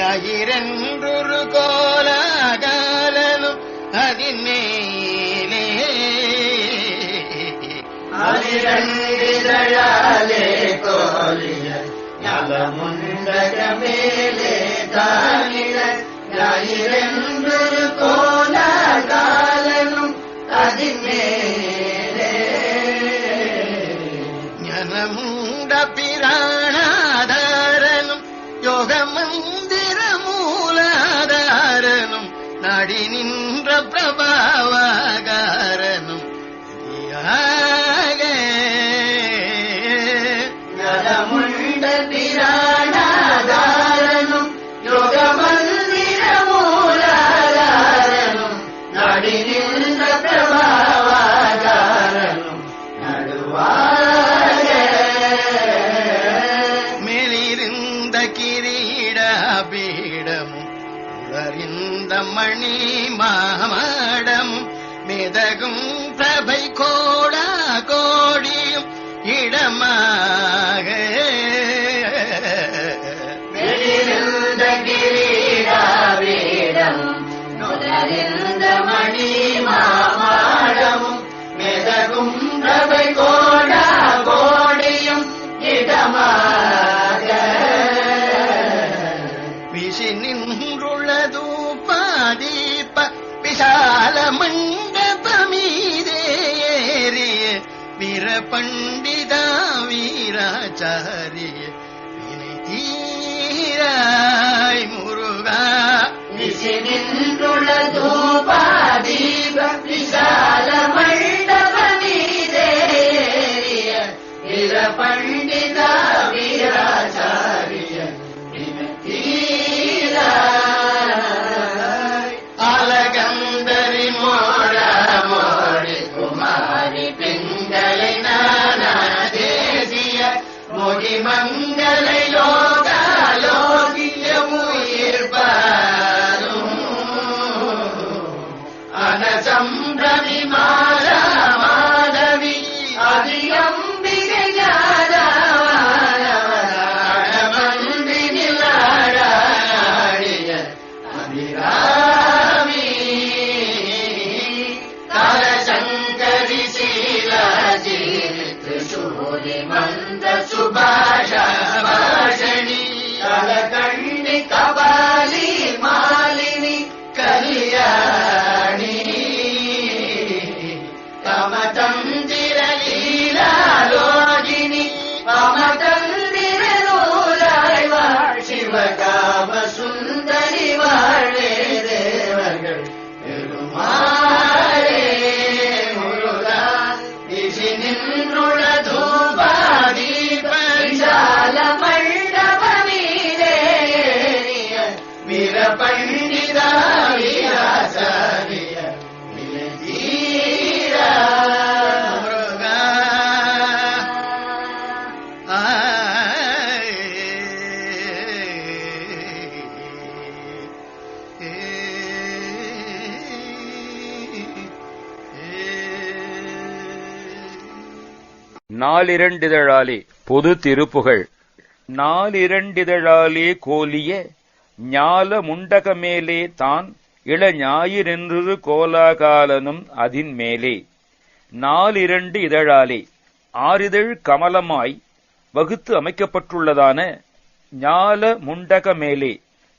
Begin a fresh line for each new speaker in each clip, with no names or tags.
சரவண பவோ ஓம்
முன்னூத்தி இருபத்தி ரெண்டாவது பாட்டு நாலிரண்டு தழாலே கோலிய ஞானமுண்டக மேலே தாழில நாடி நின்ற பிரபாவாக. மணி மாமடம் மிதகும் விசால மண்டபமீதேறிய வீர பண்டிதா வீராச்சாரிய வினை தீராய் முருகா
விசி ोगायोगिल्यमुर्परम्
अनसम्भ्रमिमा
நாலிரண்டிதழாலே பொது திருப்புகழ் நாலிரண்டிதழாலே கோலிய ஞால முண்டகமேலே தான் இள ஞாயிறென்று கோலாகாலனும் அதின் மேலே. நாலிரண்டு இதழாலே ஆறிதழ் கமலமாய் வகுத்து அமைக்கப்பட்டுள்ளதான ஞால முண்டக மேலே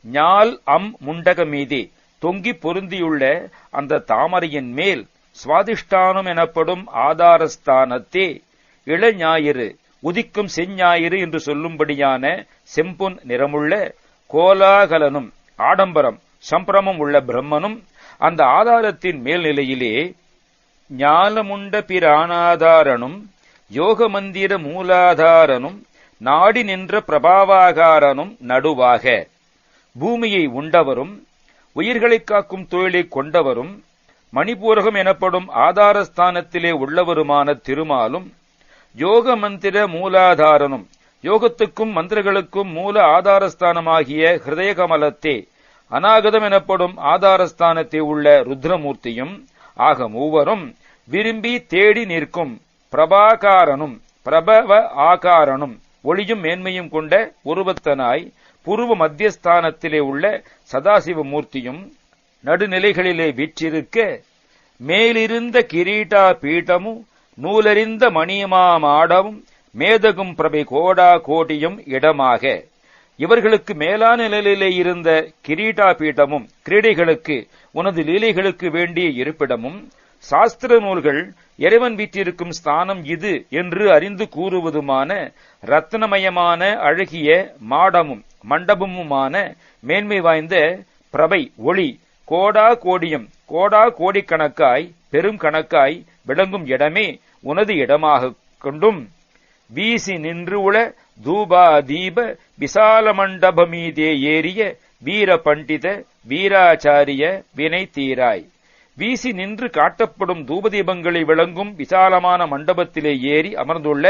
ஞால் அம் முண்டக மீதே தொங்கிப் பொருந்தியுள்ள அந்த தாமரையின் மேல் சுவாதிஷ்டானம் எனப்படும் ஆதாரஸ்தானத்தே இளஞாயிறு உதிக்கும் செஞ்ஞாயிறு என்று சொல்லும்படியான செம்பொன் நிறமுள்ள கோலாகலனும் ஆடம்பரம் சம்பிரமம் உள்ள பிரம்மனும் அந்த ஆதாரத்தின் மேல்நிலையிலே ஞானமுண்ட பிராணாதாரனும் யோகமந்திர மூலாதாரனும் நாடி நின்ற பிரபாவாகாரனும் நடுவாக. பூமியை உண்டவரும் உயிர்களை காக்கும் தொழிலைக் கொண்டவரும் மணிபூரகம் எனப்படும் ஆதாரஸ்தானத்திலே உள்ளவருமான திருமாலும் யோக மந்திர மூலாதாரனும் யோகத்துக்கும் மந்திரங்களுக்கும் மூல ஆதாரஸ்தானமாகிய ஹிருதயகமலத்தே அநாகதம் எனப்படும் ஆதாரஸ்தானத்தை உள்ள ருத்ரமூர்த்தியும் ஆக மூவரும் விரும்பி தேடி நிற்கும் பிரபாகாரனும் பிரபவ ஆகாரனும் ஒளியும் மேன்மையும் கொண்ட உருவத்தனாய் புருவ மத்தியஸ்தானத்திலே உள்ள சதாசிவ மூர்த்தியும் நடுநிலைகளிலே வீற்றிருக்க மேலிருந்த கிரீடா பீட்டமும் நூலறிந்த மணியமாமாடவும் மேதகும் பிரபை கோடா கோடியும் இடமாக. இவர்களுக்கு மேலான நிலையிலே இருந்த கிரீடா பீட்டமும் கிரீடைகளுக்கு உனது லீலைகளுக்கு வேண்டிய இருப்பிடமும் சாஸ்திர நூல்கள் இறைவன் வீற்றிருக்கும் ஸ்தானம் இது என்று அறிந்து கூறுவதுமான ரத்னமயமான அழகிய மாடமும் மண்டபமுமான மேன்மை வாய்ந்த பிரபை ஒளி கோடா கோடியும் கோடா கோடிக்கணக்காய் பெரும் கணக்காய் விளங்கும் இடமே உனது இடமாக கொண்டும் வீசி நின்று உள தூபா தீப விசால மண்டபமீதே ஏறிய வீர பண்டித வீராச்சாரிய வினை தீராய். வீசி நின்று காட்டப்படும் தூபதீபங்களை விளங்கும் விசாலமான மண்டபத்திலே ஏறி அமர்ந்துள்ள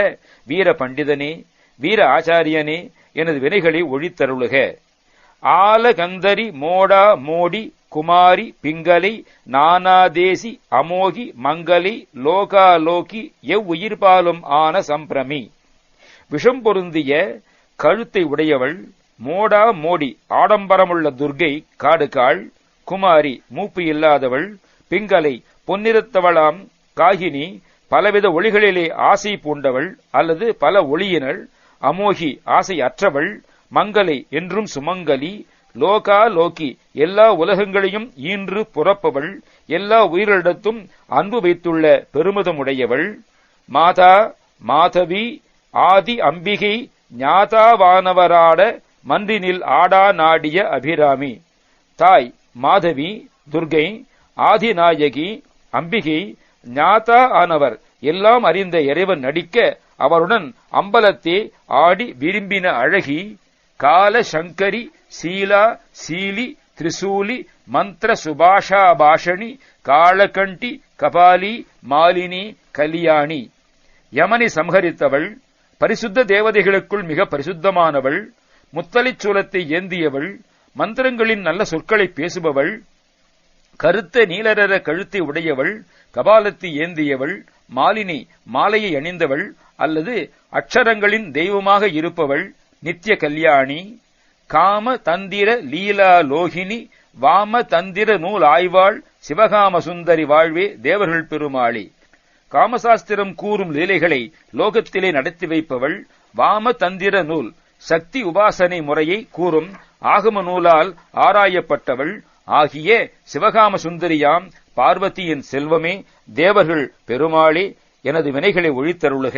வீர பண்டிதனே வீர ஆச்சாரியனே எனது வினைகளை ஒழித்தருளுக. ஆலகந்தரி மோடா மோடி குமாரி பிங்கலை நானாதேசி அமோகி மங்களி லோகாலோகி எவ்வுயிர்பாலும் ஆன சம்பிரமி. விஷம் பொருந்திய கழுத்தை உடையவள் மோடா மோடி ஆடம்பரமுள்ள துர்கை காடுகாள் குமாரி மூப்பு இல்லாதவள் பிங்கலை பொன்னிறத்தவளாம் காகினி பலவித ஒளிகளிலே ஆசை பூண்டவள் அல்லது பல ஒளியினள் அமோகி ஆசை அற்றவள் மங்கலை என்றும் சுமங்கலி லோகா லோகி எல்லா உலகங்களையும் ஈன்று புறப்பவள் எல்லா உயிரிடத்தும் அன்பு வைத்துள்ள பெருமிதமுடையவள். மாதா மாதவி ஆதி அம்பிகை ஞாதாவானவராட மன்றினில் ஆடா நாடிய அபிராமி. தாய் மாதவி துர்கை ஆதிநாயகி அம்பிகை ஞாதா ஆனவர் எல்லாம் அறிந்த இறைவன் நடிக்க அவருடன் அம்பலத்தே ஆடி விரும்பின அழகி கால சங்கரி சீலா சீலி திரிசூலி மந்திர சுபாஷா பாஷணி காளகண்டி கபாலி மாலினி கலியாணி. யமனை சம்ஹரித்தவள் பரிசுத்த தேவதைகளுக்குள் மிக பரிசுத்தமானவள் முத்தலிச் சூலத்தை ஏந்தியவள் மந்திரங்களின் நல்ல சொற்களை பேசுபவள் கருத்த நீலரர கழுத்தை உடையவள் கபாலத்தை ஏந்தியவள் மாலினி மாலையை அணிந்தவள் அல்லது அக்ஷரங்களின் தெய்வமாக இருப்பவள் நித்திய கல்யாணி. காம தந்திர லீலா லோகினி வாம தந்திர நூல் ஆய்வாள் சிவகாம சுந்தரி வாழ்வே தேவர்கள் பெருமாளி. காமசாஸ்திரம் கூறும் லீலைகளை லோகத்திலே நடத்தி வைப்பவள் வாம தந்திர நூல் சக்தி உபாசனை முறையை கூறும் ஆகம நூலால் ஆராயப்பட்டவள் ஆகிய சிவகாம சுந்தரியாம் பார்வதியின் செல்வமே தேவர்கள் பெருமாளே எனது வினைகளை ஒழித்தருளுக.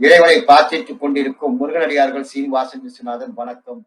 இறைவனை பிரார்த்தித்துக் கொண்டிருக்கும் முருகனடியார்கள் சீனிவாசன் விஸ்வநாதன் வணக்கம்.